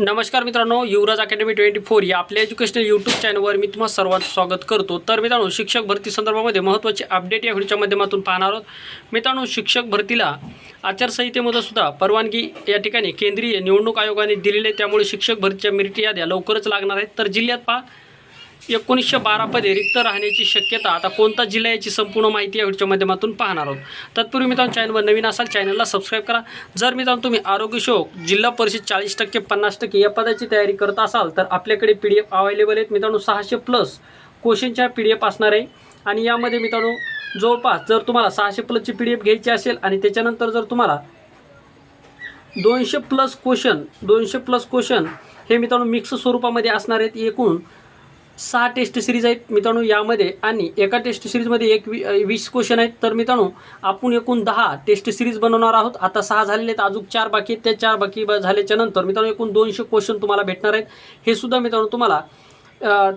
नमस्कार मित्रांनो युवराज academy twenty four या आपल्या एज्युकेशनल यूट्यूब चॅनलवर मी तुम्हाला सर्वांचं स्वागत करतो. तर मित्रांनो शिक्षक भरती संदर्भामध्ये महत्त्वाचे अपडेट या व्हिडिओच्या माध्यमातून पाहणार आहोत. मित्रांनो शिक्षक भरतीला आचारसंहितेमध्ये सुद्धा परवानगी या ठिकाणी केंद्रीय निवडणूक आयोगाने दिलेली आहे. त्यामुळे शिक्षक भरतीच्या मिरिटी याद्या लवकरच लागणार आहेत. तर जिल्ह्यात पहा एकोणीसशे बारामध्ये रिक्त राहण्याची शक्यता आता कोणता जिल्हा याची संपूर्ण माहिती या व्हिडिओच्या माध्यमातून पाहणार आहोत. तत्पूर्वी मित्रांनो चॅनलवर नवीन असाल चॅनलला सबस्क्राईब करा. जर मित्रांनो तुम्ही आरोग्य शोक जिल्हा परिषद चाळीस टक्के पन्नास टक्के या पदाची तयारी करत असाल तर आपल्याकडे पी डी एफ अवेलेबल आहेत. मित्रांनो सहाशे प्लस क्वेश्चनच्या पी डी एफ असणार आहे. आणि यामध्ये मित्रांनो जवळपास जर तुम्हाला सहाशे प्लसची पी डी एफ घ्यायची असेल आणि त्याच्यानंतर जर तुम्हाला दोनशे प्लस क्वेश्चन दोनशे प्लस क्वेश्चन हे मित्रांनो मिक्स स्वरूपामध्ये असणार आहेत. एकूण सहा टेस्ट सिरीज आहेत मित्रांनो यामध्ये. आणि एका टेस्ट सिरीजमध्ये एक वी वीस क्वेश्चन आहेत. तर मित्रांनो आपण एकूण दहा टेस्ट सिरीज बनवणार आहोत. आता सहा झालेले आहेत अजून चार बाकी आहेत. त्या चार बाकी ब- झाल्याच्यानंतर मित्रांनो एकूण दोनशे क्वेश्चन तुम्हाला भेटणार आहेत. हे सुद्धा मित्रांनो तुम्हाला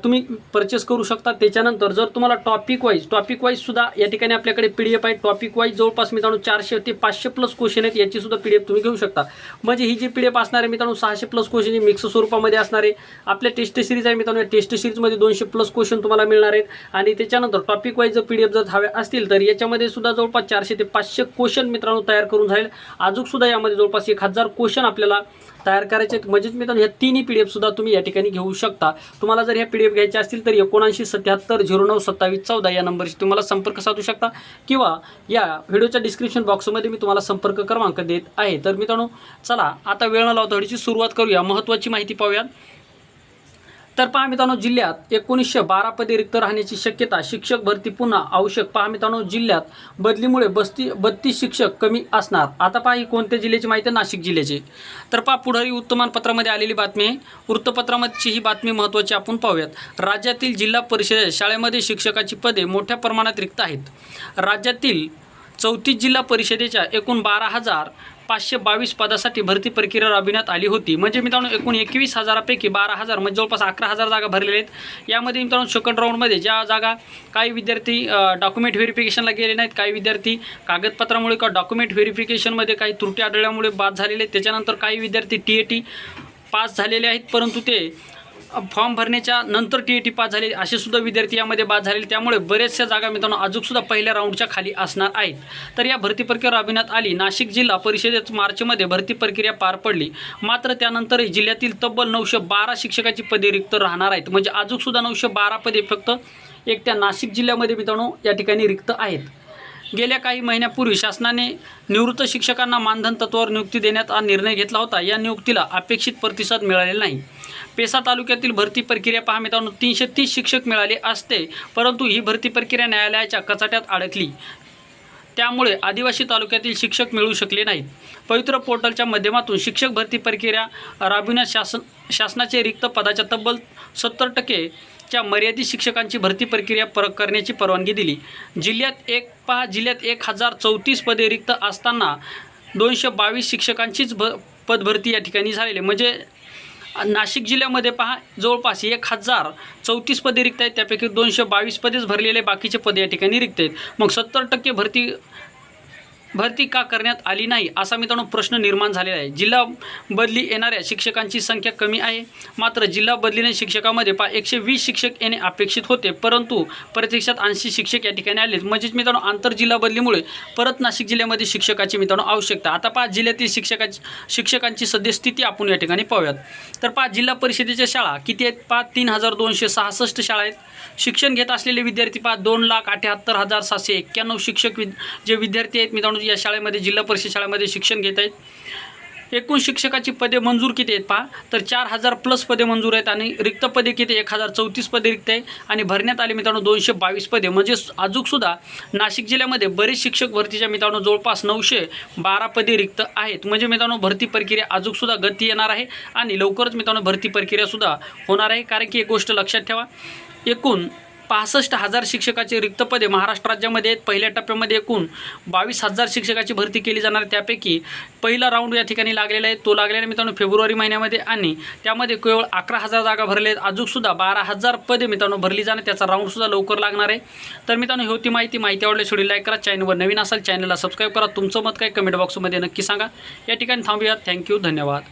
तुम्ही परचेस करू शकता. त्याच्यानंतर जर तुम्हाला टॉपिक वाईज टॉपिक वाईजसुद्धा या ठिकाणी आपल्याकडे पी डी एफ आहे. टॉपिक वाईज जवळपास मित्रांनो चारशे ते पाचशे प्लस क्वेश्चन आहेत. याची सुद्धा पी डी एफ तुम्ही घेऊ शकता. म्हणजे ही जी पी डी एफ असणार आहे मित्रांनो सहाशे प्लस क्वेश्चन ही मिक्स स्वरूपामध्ये असणार आहे. आपल्या टेस्ट सिरीज आहे मित्रांनो या टेस्ट सिरीजमध्ये दोनशे प्लस क्वेश्चन तुम्हाला मिळणार आहेत. आणि त्याच्यानंतर टॉपिक वाईज जर पी डी एफ जर हवे असतील तर याच्यामध्ये सुद्धा जवळपास चारशे ते पाचशे क्वेश्चन मित्रांनो तयार करून जाईल अजूनसुद्धा यामध्ये जवळपास एक हजार क्वेश्चन आपल्याला तयार करायचे आहेत. म्हणजेच मित्रांनो ह्या तिन्ही पी डी एफसुद्धा तुम्ही या ठिकाणी घेऊ शकता. तुम्हाला जर ह्या पी डी एफ घ्यायच्या असतील तर एकोणऐंशी सत्याहत्तर झिरो नऊ सत्तावीस चौदा या नंबरशी तुम्हाला संपर्क साधू शकता. किंवा या व्हिडिओच्या डिस्क्रिप्शन बॉक्समध्ये मी तुम्हाला संपर्क क्रमांक देत आहे. तर मित्रांनो चला आता वेळ न लावता व्हिडिओची सुरुवात करूया. महत्त्वाची माहिती पाहूया तर पहा मित्रांनो जिल्ह्यात एकोणीसशे बारा पदे रिक्त राहण्याची शक्यता. शिक्षक भरती पुन्हा आवश्यक. पहा मित्रांनो जिल्ह्यात बदलीमुळे बस्ती बत्तीस शिक्षक कमी असणार. आता पहा ही कोणत्या जिल्ह्याची माहिती आहे? नाशिक जिल्ह्याची. तर पहा पुढारी वृत्तमानपत्रामध्ये आलेली बातमी. आहे वृत्तपत्रामधची ही बातमी महत्त्वाची आपण पाहूयात. राज्यातील जिल्हा परिषद शाळेमध्ये शिक्षकाची पदे मोठ्या प्रमाणात रिक्त आहेत. राज्यातील चौतीस जिल्हा परिषदेच्या एकूण बारा हजार पाचशे बावीस पदासाठी भरती प्रक्रिया राबविण्यात आली होती. म्हणजे मित्रांनो एकूण एकवीस हजारापैकी बारा हजार म्हणजे जवळपास अकरा हजार जागा भरलेल्या आहेत. यामध्ये मित्रांनो सेकंड राऊंडमध्ये ज्या जागा काही विद्यार्थी डॉक्युमेंट व्हेरिफिकेशनला गेले नाहीत काही विद्यार्थी कागदपत्रामुळे किंवा डॉक्युमेंट व्हेरिफिकेशनमध्ये काही त्रुटी आढळल्यामुळे बाद झालेले आहेत. त्याच्यानंतर काही विद्यार्थी टी ए टी पास झालेले आहेत परंतु ते फॉर्म भरण्याच्या नंतर टी ए टी पास झाले. असे सुद्धा विद्यार्थी यामध्ये बाद झालेले. त्यामुळे बऱ्याचशा जागा मित्रांनो अजूनसुद्धा पहिल्या राऊंडच्या खाली असणार आहेत. तर या भरती प्रक्रिया राबविण्यात आली. नाशिक जिल्हा परिषदेत मार्चमध्ये भरती प्रक्रिया पार पडली. मात्र त्यानंतरही जिल्ह्यातील तब्बल नऊशे बारा शिक्षकाची पदे रिक्त राहणार आहेत. म्हणजे अजूनसुद्धा नऊशे बारा पदे फक्त एक त्या नाशिक जिल्ह्यामध्ये मित्रांनो या ठिकाणी रिक्त आहेत. गेल्या काही महिन्यापूर्वी शासनाने निवृत्त शिक्षकांना मानधन तत्वावर नियुक्ती देण्याचा निर्णय घेतला होता. या नियुक्तीला अपेक्षित प्रतिसाद मिळालेला नाही. पेसा तालुक्यातील भरती प्रक्रिया पहा मित्रांनो तीनशे तीस शिक्षक मिळाले असते परंतु ही भरती प्रक्रिया न्यायालयाच्या कचाट्यात अडकली. त्यामुळे आदिवासी तालुक्यातील शिक्षक मिळू शकले नाहीत. पवित्र पोर्टलच्या माध्यमातून शिक्षक भरती प्रक्रिया राबविण्यात शासन शासनाचे रिक्त पदाच्या तब्बल सत्तर टक्केच्या मर्यादित शिक्षकांची भरती प्रक्रिया पर करण्याची परवानगी दिली. जिल्ह्यात एक पहा जिल्ह्यात एक हजार चौतीस पदे रिक्त असताना दोनशे बावीस शिक्षकांचीच भ पदभरती या ठिकाणी झालेली म्हणजे नाशिक जिल्ह्यामध्ये पहा जवळपास एक हजार चौतीस पदे रिक्त आहेत. त्यापैकी दोनशे बावीस पदेच भरलेले बाकीचे पदे या ठिकाणी रिक्त आहेत. मग सत्तर टक्के भरती भरती का करण्यात आली नाही असा मित्रांनो प्रश्न निर्माण झालेला आहे. जिल्हा बदली येणाऱ्या शिक्षकांची संख्या कमी आहे. मात्र जिल्हा बदलीने शिक्षकामध्ये पा एकशे वीस शिक्षक येणे अपेक्षित होते परंतु प्रत्यक्षात ऐंशी शिक्षक या ठिकाणी आले म्हणजेच मित्रांनो आंतरजिल्हा बदलीमुळे परत नाशिक जिल्ह्यामध्ये शिक्षकाची मित्रांनो आवश्यकता आता पाच जिल्ह्यातील शिक्षकाची शिक्षकांची सद्यस्थिती आपण या ठिकाणी पाहूयात. तर पाच जिल्हा परिषदेच्या शाळा किती आहेत? पाच तीन हजार दोनशे सहासष्ट शाळा आहेत. शिक्षण घेत असलेले विद्यार्थी पाच दोन लाख अठ्याहत्तर हजार सातशे एक्क्याण्णव शिक्षक विद जे विद्यार्थी आहेत मित्रांनो या शाळेमध्ये जिल्हा परिषद शाळेमध्ये शिक्षण घेत आहेत. एकूण शिक्षकाची पदे मंजूर किती आहेत पहा. तर चार हजार प्लस पदे मंजूर आहेत आणि रिक्त पदे किती? एक हजार चौतीस पदे रिक्त आहे आणि भरण्यात आले मित्रांनो दोनशे बावीस पदे. म्हणजे अजूनसुद्धा नाशिक जिल्ह्यामध्ये बरेच शिक्षक भरतीच्या मित्रांनो जवळपास नऊशे बारा पदे रिक्त आहेत. म्हणजे मित्रांनो भरती प्रक्रिया अजूनसुद्धा गती येणार आहे आणि लवकरच मित्रांनो भरती प्रक्रियासुद्धा होणार आहे. कारण की एक गोष्ट लक्षात ठेवा. एकूण पासष्ट हजार शिक्षकाचे रिक्त पदे महाराष्ट्र राज्यामध्ये आहेत. पहिल्या टप्प्यामध्ये एकूण बावीस हजार शिक्षकाची भरती केली जाणार. आहे. त्यापैकी पहिला राऊंड या ठिकाणी लागलेला आहे. तो लागलेला मित्रांनो फेब्रुवारी महिन्यामध्ये आणि त्यामध्ये केवळ अकरा हजार जागा भरल्या आहेत. अजूनसुद्धा बारा हजार पदे मित्रांनो भरली जाणार. त्याचा राऊंडसुद्धा लवकर लागणार आहे. तर मित्रांनो ही होती माहिती. माहिती आवडली सोडी लाईक करा. चॅनलवर नवीन असाल चॅनलला सबस्क्राईब करा. तुमचं मत काय कमेंट बॉक्समध्ये नक्की सांगा. या ठिकाणी थांबूयात. थँक्यू धन्यवाद.